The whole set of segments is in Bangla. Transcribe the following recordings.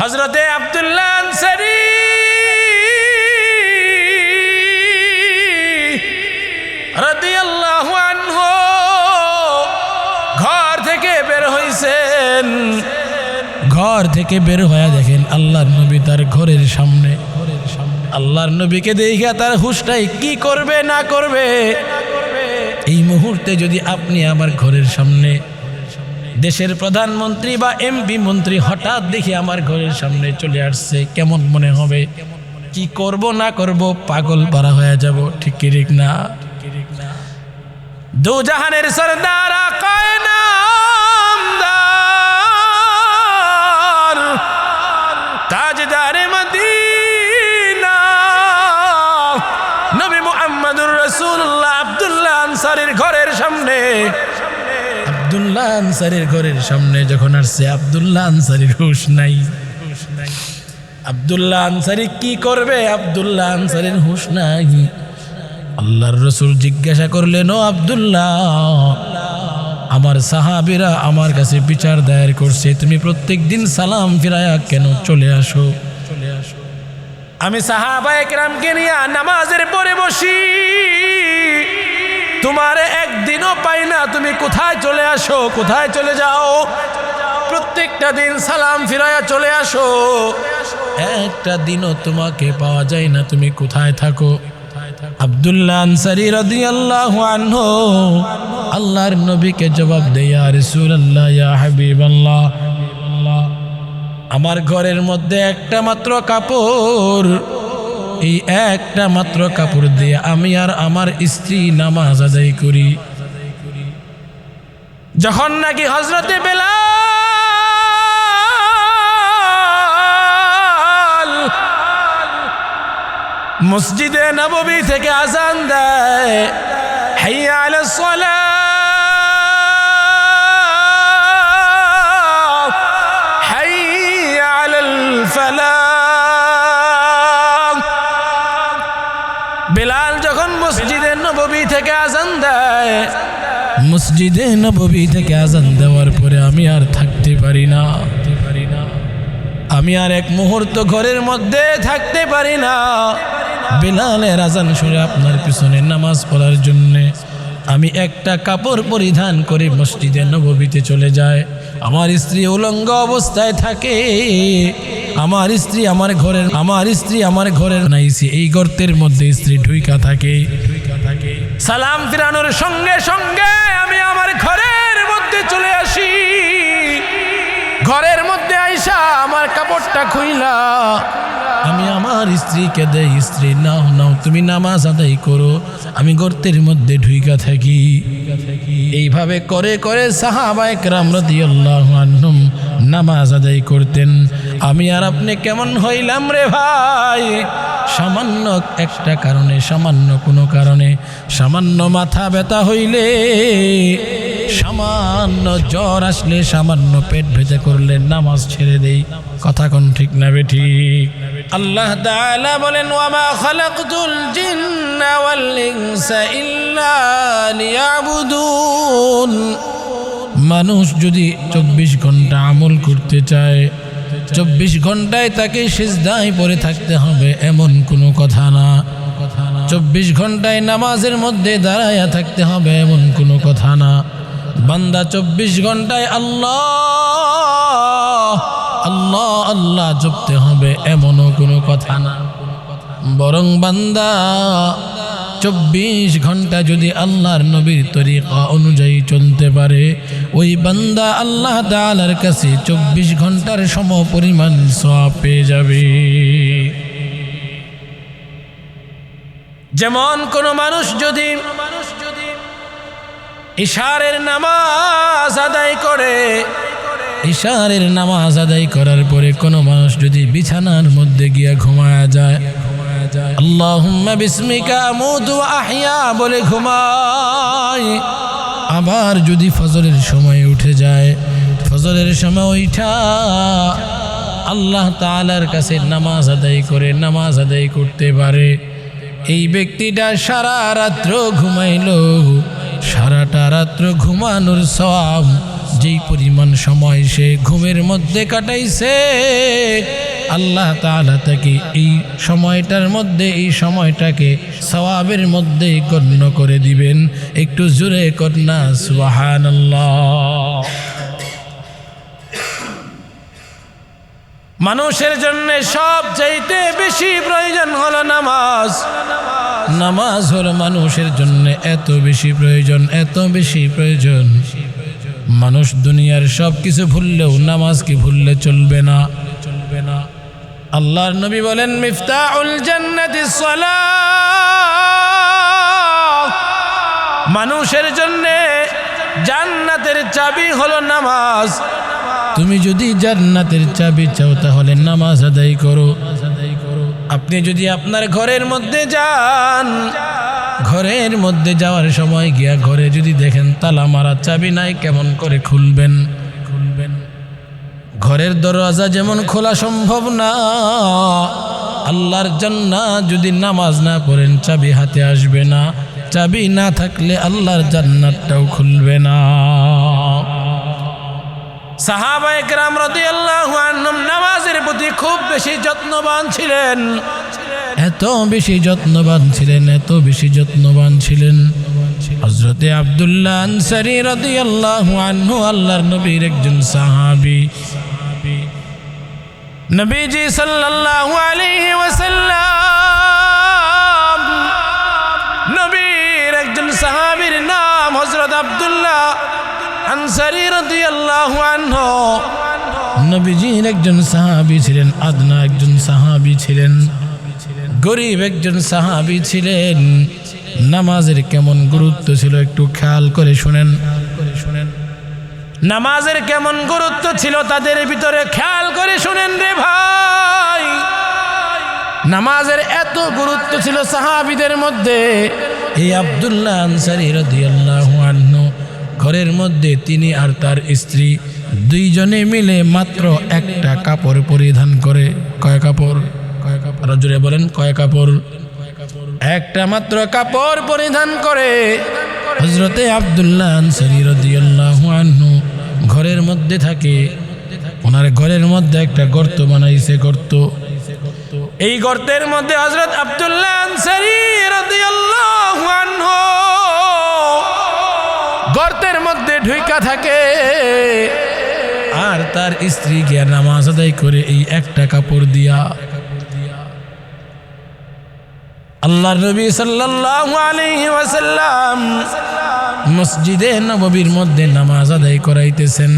হজরতে আবদুল্লাহ আনসারি। ঘর থেকে বের হইছেন। ঘর থেকে বের হয়ে দেখেন আল্লাহর নবী তার ঘরের সামনে। আল্লাহর নবীকে দেখে তার হুশটাই কি করবে না করবে? এই মুহূর্তে যদি আপনি আমার ঘরের সামনে দেশের প্রধানমন্ত্রী বা এমপি মন্ত্রী হঠাৎ দেখে আমার ঘরের সামনে চলে আসছে। কেমন মনে হবে? কি করব, না করব, পাগল পারা হয়ে যাব, ঠিক কি ঠিক না? দু জাহানের সরদার নবী আব্দুল্লাহ ঘরের সামনে আব্দুল্লাহ আনসারীর ঘরের সামনে যখন আসছে, আব্দুল্লাহ আনসারীর হুশ নাই। আব্দুল্লাহ আনসারী কি করবে? আব্দুল্লাহ আনসারীর হুশ নাই। আল্লাহর রসুল জিজ্ঞাসা করলেন, ও আব্দুল্লাহ, আমার সাহাবিরা আমার কাছে বিচার দায়ের করছে, তুমি প্রত্যেক দিন সালাম ফিরায়া কেন চলে আসো? চলে আসো আমি সাহাবা একরামকে নিয়ে নামাজের পরে বসি। তোমার একদিনও পাই না, তুমি কোথায় চলে আসো, কোথায় চলে যাও? প্রত্যেকটা দিন সালাম ফিরায়া চলে আসো। একটা দিনও তোমাকে পাওয়া যায় না, তুমি কোথায় থাকো? আব্দুল্লাহ আনসারি রাদিয়াল্লাহু আনহু, আল্লাহর নবীকে জবাব দেয় ইয়া রাসূলুল্লাহ আমার ঘরের মধ্যে একটা মাত্র কাপড়, এই একটা মাত্র কাপড় দিয়ে আমি আর আমার স্ত্রী নামাজ আদায় করি। যখন নাকি হজরতে বেলাল মসজিদে নববী থেকে আজান দেয়, হাইয়া আলা হাইয়া বেলাল যখন মসজিদে নববী থেকে আজান দেয় মসজিদে নববী থেকে আজান দেওয়ার পরে আমি আর থাকতে পারি না। আমি আর এক মুহূর্ত ঘরের মধ্যে থাকতে পারি না। বেলালের আজান শুনে আপনার পিছনে নামাজ পড়ার জন্যে আমি একটা কাপড় পরিধান করে মসজিদে নববীতে চলে যায় আমার স্ত্রী উলঙ্গ অবস্থায় থাকে। আমার স্ত্রী আমার ঘরের আমার স্ত্রী আমার ঘরের নাইছি এই গর্তের মধ্যে স্ত্রী ঢুইকা থাকে। সালাম ফিরানোর সঙ্গে সঙ্গে আমি আমার ঘরের মধ্যে চলে আসি। ঘরের মধ্যে আইসা আমার কাপড়টা খুইলা। আমি আমার স্ত্রীকে দেই, স্ত্রী, নাও নাও, তুমি নামাজ আদায় করো, আমি গর্তের মধ্যে ঢুইকা থাকি। এইভাবে করে করে সাহাবায়ক রামরদিয়াল্লাহু আনহুম নামাজ আদায় করতেন। আমি আর আপনি কেমন হইলাম রে ভাই? সামান্য একটা কারণে সামান্য কোনো কারণে সামান্য মাথা ব্যথা হইলে সামান্য জ্বর আসলে সামান্য পেট ভেজা করলে নামাজ ছেড়ে দেই। কথা কোন ঠিক না বে ঠিক? আল্লাহ তাআলা বলেন ওয়ামা খালাকতুল জিন্না ওয়াল ইনসা ইল্লা লিয়াবুদুন। মানুষ যদি চব্বিশ ঘণ্টা আমল করতে চায় চব্বিশ ঘন্টায় তাকে সিজদায় পরে থাকতে হবে, এমন কোনো কথা না। চব্বিশ ঘন্টায় নামাজের মধ্যে দাঁড়াইয়া থাকতে হবে, এমন কোনো কথা না। বান্দা চব্বিশ ঘন্টায় আল্লাহ আল্লাহ আল্লাহ জপতে হবে, এমনও কোনো কথা না। বরং বান্দা চব্বিশ ঘণ্টা যদি আল্লাহর নবীর তরিকা অনুযায়ী চলতে পারে, ওই বান্দা আল্লাহ তালার কাছে চব্বিশ ঘণ্টার সম পরিমাণ সব পেয়ে যাবে। যেমন কোনো মানুষ যদি ইশারের নামাজ আদায় করে, ইশারের নামাজ আদায় করার পরে কোনো মানুষ যদি বিছানার মধ্যে গিয়া ঘুমায়া যায় বলে আবার যদি ফজরের সময় উঠে যায়, ফজরের সময় উঠা, আল্লাহ তালার কাছে নামাজ আদায় করে, নামাজ আদায় করতে পারে। এই ব্যক্তিটা সারা রাত্র ঘুমাইল। সারাটা রাত্র ঘুমানোর সব যেই পরিমাণ সময় সে ঘুমের মধ্যে কাটাইছে আল্লাহ তাআলা তাকে এই সময়টার মধ্যে, এই সময়টাকে সওয়াবের মধ্যে গণ্য করে দিবেন। একটু জোরে কন্যা সুবহানাল্লাহ। মানুষের জন্য সব চাইতে বেশি প্রয়োজন হলো নামাজ। নামাজ হলো মানুষের জন্য এত বেশি প্রয়োজন, এত বেশি প্রয়োজন। মানুষ দুনিয়ার সব কিছু ভুললেও নামাজকে ভুললে চলবে না। আল্লাহর নবী বলেন মিফতাউল জান্নাতি সালাহ। মানুষের জন্য জান্নাতের চাবি হলো নামাজ। তুমি যদি জান্নাতের চাবি চাও, তাহলে নামাজ আদায় করো। আপনি যদি আপনার ঘরের মধ্যে যান, ঘরের মধ্যে যাওয়ার সময় গিয়া ঘরে যদি দেখেন তালা মারা চাবি নাই, কেমন করে খুলবেন? ঘরের দরওয়াজা যেমন খোলা সম্ভব না, আল্লাহর জান্নাত যদি নামাজ না পড়েন, চাবি হাতে আসবে না। চাবি না থাকলে আল্লাহর জান্নাতটাও খুলবে না। রাদিয়াল্লাহু আনহুম নামাজের প্রতি খুব বেশি যত্নবান ছিলেন। এত বেশি যত্নবান ছিলেন, এত বেশি যত্নবান ছিলেন। আব্দুল্লাহ আনসারি রাদিয়াল্লাহু আনহু আল্লাহর নবীর একজন সাহাবী। নবীজি সাল্লাল্লাহু আলাইহি ওয়াসাল্লাম, নবীর একজন সাহাবীর নাম হযরত আব্দুল্লাহ আনসারি রাদিয়াল্লাহু আনহু। নবীজির একজন সাহাবী ছিলেন, আদনা একজন সাহাবী ছিলেন, গরিব একজন সাহাবী ছিলেন। নামাজের কেমন গুরুত্ব ছিল একটু খেয়াল করে শুনেন। করে শুনেন নামাজের কেমন গুরুত্ব ছিল তাদের ভিতরে খেয়াল করে শুনেন রে ভাই। নামাজের এত গুরুত্ব ছিল সাহাবিদের মধ্যে। এই আব্দুল্লাহ আনসারি রাদিয়াল্লাহু ঘরের মধ্যে তিনি আর তার স্ত্রী দুইজনে মিলে মাত্র একটা কাপড় পরিধান করে। কয় কাপড়? কয় কাপড়? জোরে বলেন, কয় কাপড়? একটা মাত্র কাপড় পরিধান করে। হজরতে আবদুল্লাহ আনসারি ঘরের মধ্যে থাকে ওনার ঘরের মধ্যে একটা গর্ত বানাইছে গর্ত। এই গর্তের মধ্যে হজরত আব্দুল্লাহ গর্তের মধ্যে ঢুইকা থাকে। আর তার স্ত্রী গিয়া নামাজ আদায় করে এই একটা কাপড় দিয়া আল্লাহর নবী সাল্লাল্লাহু আলাইহি ওয়াসাল্লাম মসজিদে নববীর মধ্যে নামাজ আদায় করাইতেছেন।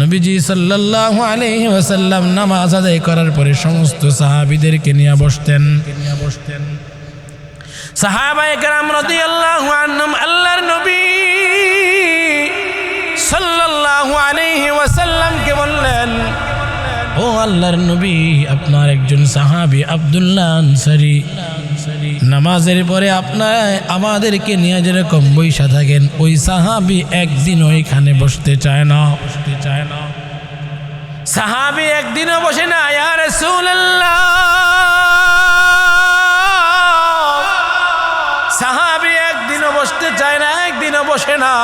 নবীজি সাল্লাল্লাহু আলাইহি ওয়াসাল্লাম নামাজ আদায় করার পরে সমস্ত সাহাবীদেরকে নিয়ে বসতেন। সাহাবায়ে কেরাম রাদিয়াল্লাহু আনহুম আল্লাহর নবী সাল্লাল্লাহু আলাইহি ওয়াসাল্লামকে বললেন, ও আল্লাহর নবী, আপনার একজন সাহাবী আব্দুল্লাহ আনসারি নামাজের পরে আপনার আমাদেরকে নিয়ে যেরকম বৈশা থাকেন, ওই সাহাবি একদিন ওইখানে বসতে চায় না। বসতে চায় না। সাহাবি একদিনও বসে না রাসূলুল্লাহ। সাহাবি একদিনও বসতে চায় না, একদিনও বসে না।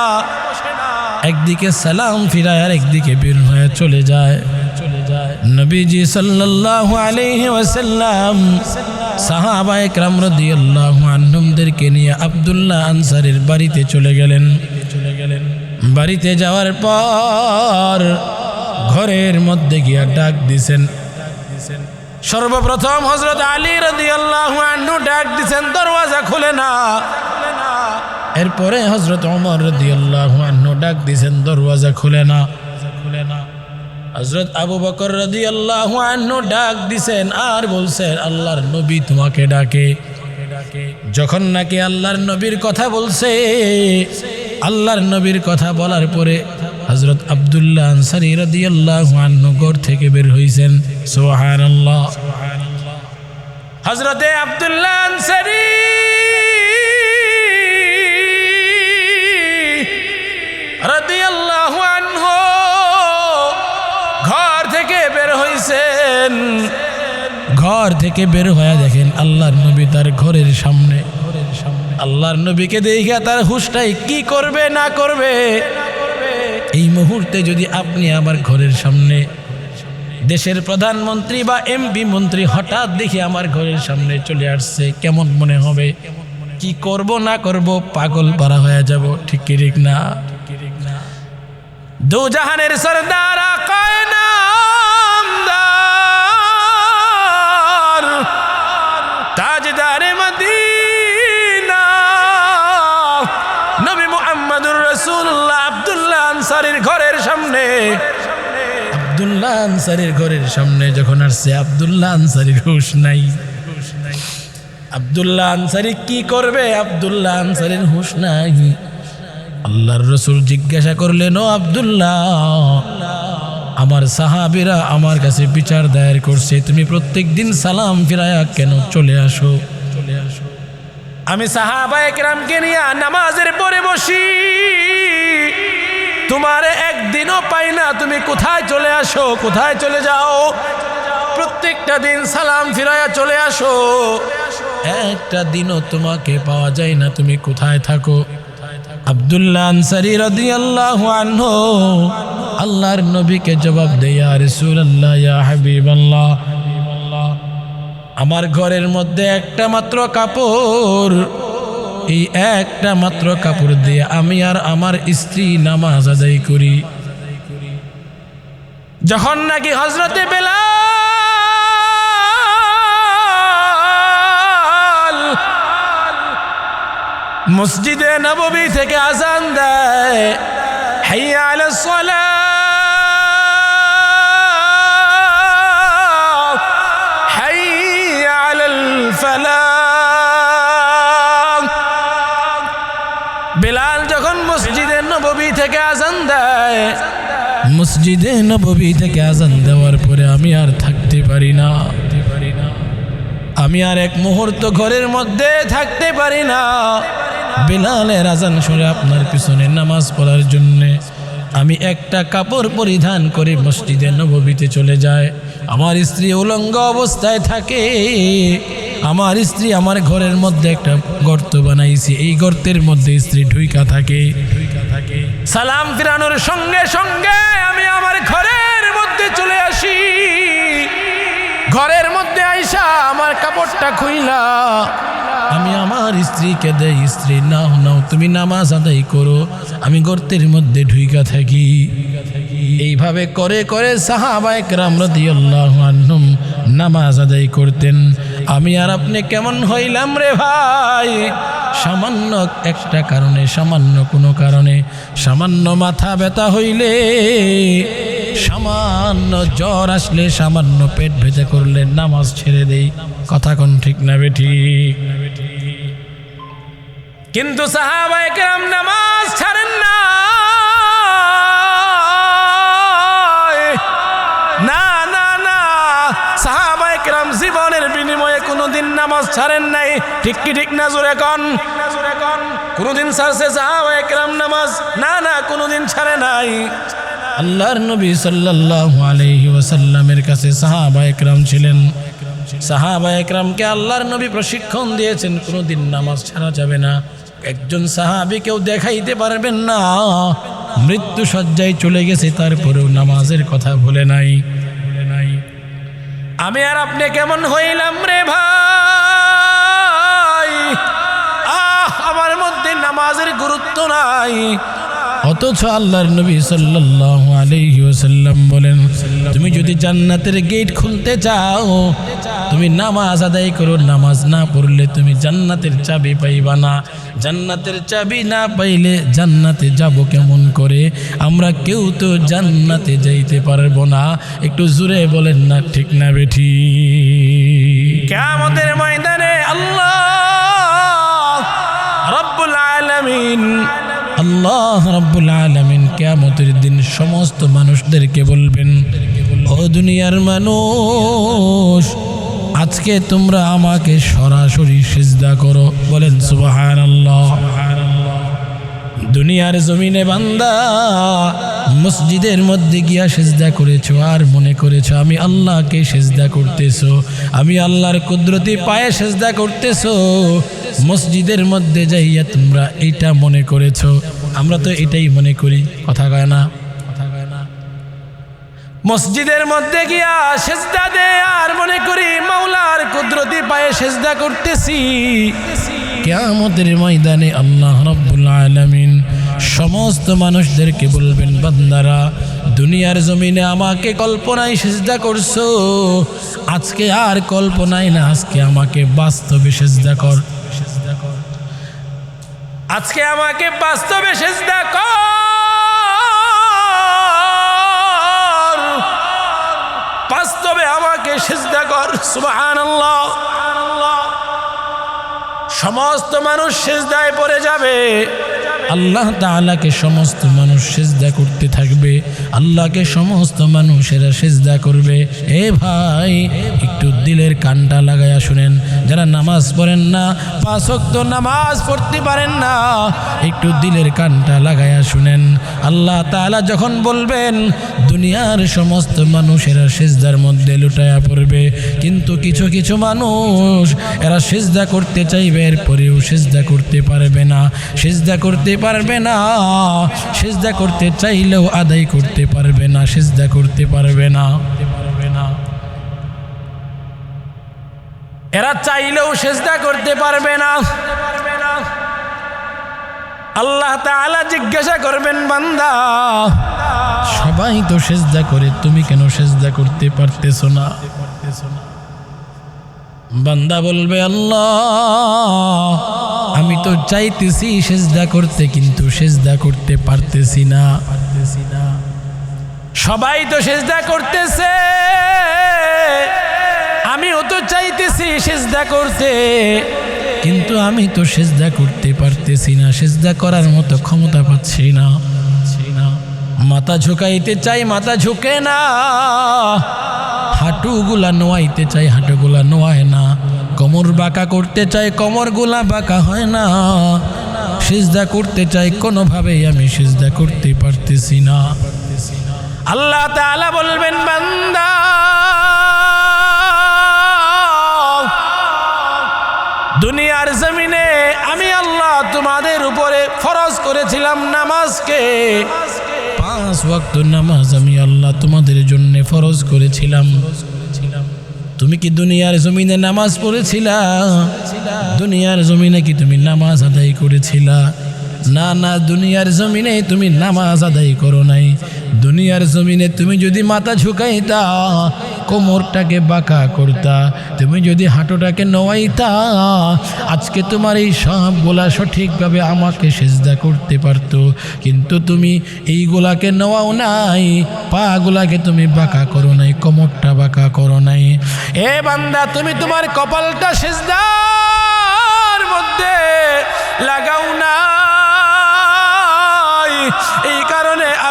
একদিকে সালাম ফিরায় আর একদিকে বের হয়ে চলে যায়। চলে যায় নবীজি সাল্লাল্লাহু আলাইহি সাহাবা একরাম রাদিয়াল্লাহু আনহুমদেরকে নিয়ে আব্দুল্লাহ আনসারের বাড়িতে চলে গেলেন। চলে গেলেন বাড়িতে যাওয়ার পর ঘরের মধ্যে গিয়া ডাক দিছেন। সর্বপ্রথম হজরত আলী রাদিয়াল্লাহু আনহু ডাক দিছেন, দরওয়াজা খুলে না। এরপরে হজরত ওমর রাদিয়াল্লাহু আনহু ডাক দিছেন, দরওয়াজা খুলে না। হজরত আবু বকর রাদিয়াল্লাহু আনহু ডাক দিছেন আর বলছেন, আল্লাহর নবী তোমাকে ডাকে। যখন নাকি আল্লাহর নবীর কথা বলছে, আল্লাহর নবীর কথা বলার পরে হজরত আবদুল্লাহ আনসারি রাদিয়াল্লাহু আনহু ঘর থেকে বের হইছেন। সুবহানাল্লাহ। হজরতে আবদুল্লাহ আনসারি ঘর থেকে বের হয়ে দেখেন আল্লাহর নবী তার ঘরের সামনে। আল্লাহর নবীকে দেখে তার হুশটাই কি করবে না করবে। এই মুহূর্তে যদি আপনি আমার ঘরের সামনে, দেশের প্রধানমন্ত্রী বা এমপি মন্ত্রী হঠাৎ দেখি আমার ঘরের সামনে চলে আসছে, কেমন মনে হবে? কি করব না করব পাগল পারা হয়ে যাব, ঠিক না? দু জাহানের আব্দুল্লাহ আনসারীর ঘরের সামনে যখন আসছে, আব্দুল্লাহ আনসারীর হুশ নাই। আব্দুল্লাহ আনসারী কি করবে? আব্দুল্লাহ আনসারীর হুশ নাই। আল্লাহর রসুল জিজ্ঞাসা করলেন, ও আব্দুল্লাহ, আমার সাহাবিরা আমার কাছে বিচার দায়ের করছে, তুমি প্রত্যেক দিন সালাম ফিরায়া কেন চলে আসো? চলে আসো আমি সাহাবা একরামকে নিয়ে নামাজের পরে বসি। তোমার একদিনও পাই না, তুমি কোথায় চলে আসো, কোথায় চলে যাও? প্রত্যেকটা দিন সালাম ফিরায়া চলে আসো। একটা দিনও তোমাকে পাওয়া যায় না, তুমি কোথায় থাকো? আব্দুল্লাহ আনসারি রাদিয়াল্লাহু আনহু, আল্লাহর নবীকে জবাব দেয়, ইয়া আমার ঘরের মধ্যে একটা মাত্র কাপড়। এই একটা মাত্র কাপড় দিয়ে আমি আর আমার স্ত্রী নামাজ আদায় করি। যখন নাকি হজরতে বেলাল মসজিদে নববী থেকে আজান দেয়, হাইয়া আলা সালাহ আজান দেয়। মসজিদে নববী থেকে আজান দেওয়ার পরে আমি আর থাকতে পারি না। আমি আর এক মুহূর্ত ঘরের মধ্যে থাকতে পারি না। বেলালের আজান শুনে আপনার পিছনে নামাজ পড়ার জন্যে আমি একটা কাপড় পরিধান করে মসজিদে নববীতে চলে যায় আমার স্ত্রী উলঙ্গ অবস্থায় থাকে। আমার স্ত্রী আমার ঘরের মধ্যে একটা গর্ত বানাইছে। এই গর্তের মধ্যে স্ত্রী ঢুইকা থাকে। সালাম ফিরানোর সঙ্গে সঙ্গে আমি আমার ঘরের মধ্যে চলে আসি। ঘরের মধ্যে আইসা আমার কাপড়টা খুইলা। আমি আমার স্ত্রীকে দেই, স্ত্রী, নাও নাও, তুমি নামাজ আদায় করো, আমি গর্তের মধ্যে ঢুইকা থাকি। এইভাবে করে করে সাহাবায়ক রামরদিয়াল্লাহু আনহুম নামাজ আদায় করতেন। আমি আর আপনি কেমন হইলাম রে ভাই? সামান্য একটা কারণে, সামান্য কোনো কারণে, সামান্য মাথা ব্যথা হইলে, সামান্য জ্বর আসলে সামান্য পেট ভেজা করলে নামাজ ছেড়ে দেই। কথা কোন ঠিক না বেঠি কিন্তু সাহাবায়ে কেরাম নামাজ ছাড়েন না না। নামাজ ছাড়েন নাই। ঠিক কি ঠিক না জোরে কন? কোনোদিন ছাড়ছে সাহাবায়ে কেরাম নামাজ। না না কোনোদিন ছাড়ে নাই। আল্লাহর নবী সাল্লাল্লাহু আলাইহি ওয়াসাল্লামের কাছে সাহাবা একরাম ছিলেন। সাহাবা একরামকে আল্লাহর নবী প্রশিক্ষণ দিয়েছেন কোনোদিন নামাজ ছাড়া যাবে না। একজন সাহাবি কেউ দেখাইতে পারবেন না। মৃত্যু সজ্জায় চলে গেছে তারপরেও নামাজের কথা ভুলে নাই ভুলে নাই। আমি আর আপনি কেমন হইলাম রে ভাই? নামাজের গুরুত্ব নাই। অথচ আল্লাহর নবী সাল্লাল্লাহু আলাইহি ওয়াসাল্লাম বলেন তুমি যদি জান্নাতের গেট খুলতে চাও তুমি নামাজ আদায় করো। নামাজ না পড়লে তুমি জান্নাতের চাবি পাইবা না। জান্নাতের চাবি না পাইলে জান্নাতে যাব কেমন করে? আমরা কেউ তো জান্নাতে যাইতে পারব না। একটু জুড়ে বলেন না ঠিক না বেঠি? কেমতের ময়দানে আল্লাহ আলামিন। আল্লাহ রব্বুল আলমিন কেয়ামতের দিন সমস্ত মানুষদেরকে বলবেন, ও দুনিয়ার মানুষ, আজকে তোমরা আমাকে সরাসরি সিজদা করো। বলেন, সুবহানাল্লাহ। দুনিয়ার জমিনে বান্দা মসজিদের মধ্যে গিয়া সেজদা করেছ, আর মনে করেছ, আমি আল্লাহকে সেজদা করতেছো, আমি আল্লাহর কুদরতি পায়ে সেজদা করতেছো। মসজিদের মধ্যে যাইয়া তোমরা এটা মনে করেছ। আমরা তো এটাই মনে করি, কথা কয় না? মসজিদের মধ্যে গিয়া সেজদা দে, আর মনে করি মাওলার কুদরতি পায়ে সেজদা করতেছি। কেয়ামতের ময়দানে আল্লাহ রব্বুল আলামিন সমস্ত মানুষদেরকে বলবেন, বান্দারা, দুনিয়ার জমিনে আমাকে কল্পনায় সেজদা করছ। আজকে আর কল্পনায় না, আজকে আমাকে বাস্তবে সেজদা কর। আজকে আমাকে বাস্তবে সেজদা কর। বাস্তবে আমাকে সেজদা কর, সুবহানাল্লাহ। সমস্ত মানুষ সেজদায় পড়ে যাবে। আল্লাহ তালাকে সমস্ত মানুষ সেজদা করতে থাকবে। আল্লাহকে সমস্ত মানুষেরা সেজদা করবে। এ ভাই, একটু দিলের কানটা লাগায়া শুনেন। যারা নামাজ পড়েন না, পাঁচ ওয়াক্ত নামাজ পড়তে পারেন না, একটু দিলের কানটা লাগায়া শুনেন। আল্লাহ তাআলা যখন বলবেন, দুনিয়ার সমস্ত মানুষেরা সেজদার মধ্যে লুটায়া পড়বে, কিন্তু কিছু কিছু মানুষ এরা সেজদা করতে চাইবে, এরপরেও সেজদা করতে পারবে না। সেজদা করতে পারবে না, সেজদা করতে চাইলেও আদায় করতে পারবে না, সেজদা করতে পারবে না। এরা চাইলেও সেজদা করতে পারবে না। আল্লাহ তাআলা জিজ্ঞাসা করবেন বান্দা সবাই তো সেজদা করে তুমি কেন সেজদা করতে পারতেছো না? বান্দা বলবে আল্লাহ আমি তো চাইতেছি সেজদা করতে কিন্তু সেজদা করতে পারতেছি না। পারতেছি না সবাই তো সেজদা করতেছে। আমিও তো চাইতেছি সেজদা করতে। কিন্তু আমি তো সেজদা করতে পারতেছি না সেজদা করার মতো ক্ষমতা পাচ্ছি না। মাথা ঝুঁকাইতে চাই মাথা ঝুঁকে না। হাঁটুগুলা নোয়াইতে চাই হাঁটুগুলা নোয়ায় না। কোমর বাঁকা করতে চাই কোমরগুলা বাঁকা হয় না। সিজদা করতে চাই কোনোভাবেই আমি সিজদা করতে পারতেছি না। আল্লাহ তাআলা বলবেন বান্দা করেছিলাম নামাজকে। পাঁচ ওয়াক্ত নামাজ আমি আল্লাহ তোমাদের জন্য ফরজ করেছিলাম। তুমি কি দুনিয়ার জমিনে নামাজ পড়েছিলা? দুনিয়ার জমিনে কি তুমি নামাজ আদায় করেছিলা? না না, দুনিয়ার জমিনে তুমি নামাজ আদায় করো নাই। দুনিয়ার জমিনে তুমি যদি মাথা ঝুঁকাইতা কোমরটাকে বাঁকা করতা। তুমি যদি হাঁটুটাকে নোয়াইতা, আজকে তোমার এই সবগুলা সঠিকভাবে আমাকে সেজদা করতে পারতো। কিন্তু তুমি এইগুলাকে নেওয়াও নাই, পাগুলাকে তুমি বাঁকা করো নাই, কোমরটা বাঁকা করো নাই। এ বান্দা, তুমি তোমার কপালটা সেজদার মধ্যে লাগাও না এই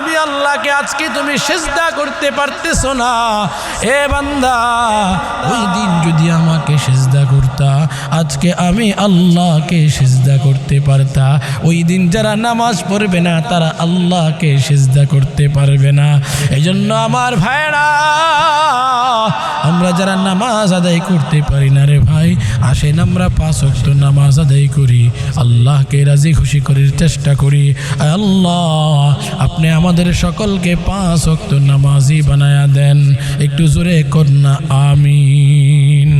আমি আল্লাহকে আজকে তুমি সেজদা করতে পারতেছো না। এ বান্দা, ওই দিন যদি আমাকে সেজদা করতা আজকে আমি আল্লাহকে সেজদা করতে পারতা। ওই দিন যারা নামাজ পড়বে না, তারা আল্লাহকে সেজদা করতে পারবে না। এই জন্য আমার ভাইরা আমরা যারা নামাজ আদায় করতে পারি না রে ভাই, আসেন আমরা পাঁচ অক্ট নামাজ আদায় করি। আল্লাহকে রাজি খুশি করার চেষ্টা করি। আল্লাহ, আপনি আমাদের সকলকে পাঁচ অক্ট নামাজি বানায়া দেন। একটু জোরে কন্যা আমিন।